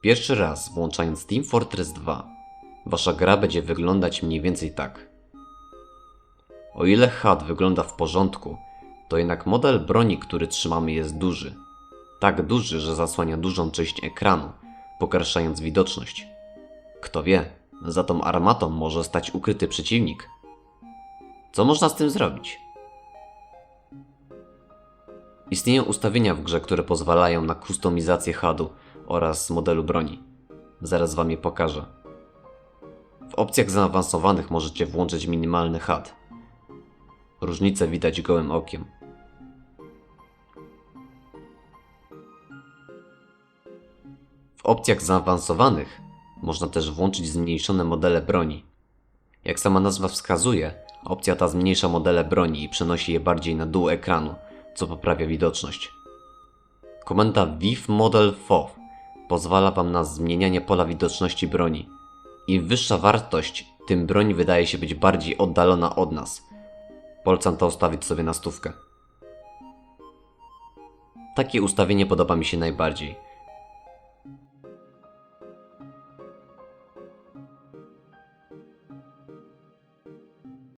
Pierwszy raz włączając Team Fortress 2, wasza gra będzie wyglądać mniej więcej tak. O ile HUD wygląda w porządku, to jednak model broni, który trzymamy jest duży. Tak duży, że zasłania dużą część ekranu, pogarszając widoczność. Kto wie, za tą armatą może stać ukryty przeciwnik. Co można z tym zrobić? Istnieją ustawienia w grze, które pozwalają na kustomizację HUD-u oraz modelu broni. Zaraz wam je pokażę. W opcjach zaawansowanych możecie włączyć minimalny HUD. Różnice widać gołym okiem. W opcjach zaawansowanych można też włączyć zmniejszone modele broni. Jak sama nazwa wskazuje, opcja ta zmniejsza modele broni i przenosi je bardziej na dół ekranu, co poprawia widoczność. Komenda VIF Model FOV pozwala Wam na zmienianie pola widoczności broni. Im wyższa wartość, tym broń wydaje się być bardziej oddalona od nas. Polecam to ustawić sobie na stówkę. Takie ustawienie podoba mi się najbardziej.